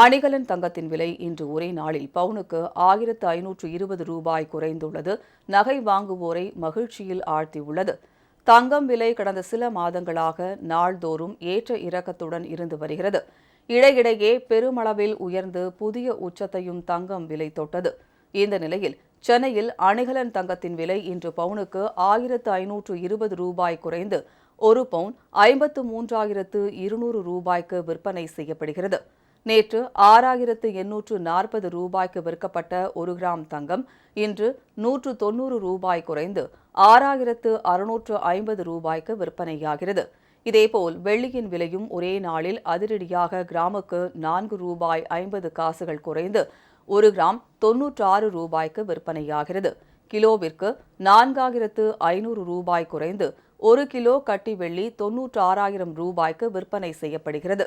அணிகலன் தங்கத்தின் விலை இன்று ஒரே நாளில் பவுனுக்கு ஆயிரத்து ஐநூற்று இருபது ரூபாய் குறைந்துள்ளது. நகை வாங்குவோரை மகிழ்ச்சியில் ஆழ்த்தியுள்ளது. தங்கம் விலை கடந்த சில மாதங்களாக நாள்தோறும் ஏற்ற இறக்கத்துடன் இருந்து வருகிறது. இடையிடையே பெருமளவில் உயர்ந்து புதிய உச்சத்தையும் தங்கம் விலை தொட்டது. இந்த நிலையில் சென்னையில் அணிகலன் தங்கத்தின் விலை இன்று பவுனுக்கு ஆயிரத்து ஐநூற்று இருபது ரூபாய் குறைந்து ஒரு பவுன் ஐம்பத்து மூன்றாயிரத்து இருநூறு ரூபாய்க்கு விற்பனை செய்யப்படுகிறது. நேற்று ஆறாயிரத்து எண்ணூற்று நாற்பது ரூபாய்க்கு விற்கப்பட்ட ஒரு கிராம் தங்கம் இன்று நூற்று தொன்னூறு ரூபாய் குறைந்து ஆறாயிரத்து அறுநூற்று ஐம்பது ரூபாய்க்கு விற்பனையாகிறது. இதேபோல் வெள்ளியின் விலையும் ஒரே நாளில் அதிரடியாக கிராமுக்கு நான்கு ரூபாய் ஐம்பது காசுகள் குறைந்து ஒரு கிராம் தொன்னூற்றாறு ரூபாய்க்கு விற்பனையாகிறது. கிலோவிற்கு நான்காயிரத்து ஐநூறு ரூபாய் குறைந்து ஒரு கிலோ கட்டி வெள்ளி தொன்னூற்றாறாயிரம் ரூபாய்க்கு விற்பனை செய்யப்படுகிறது.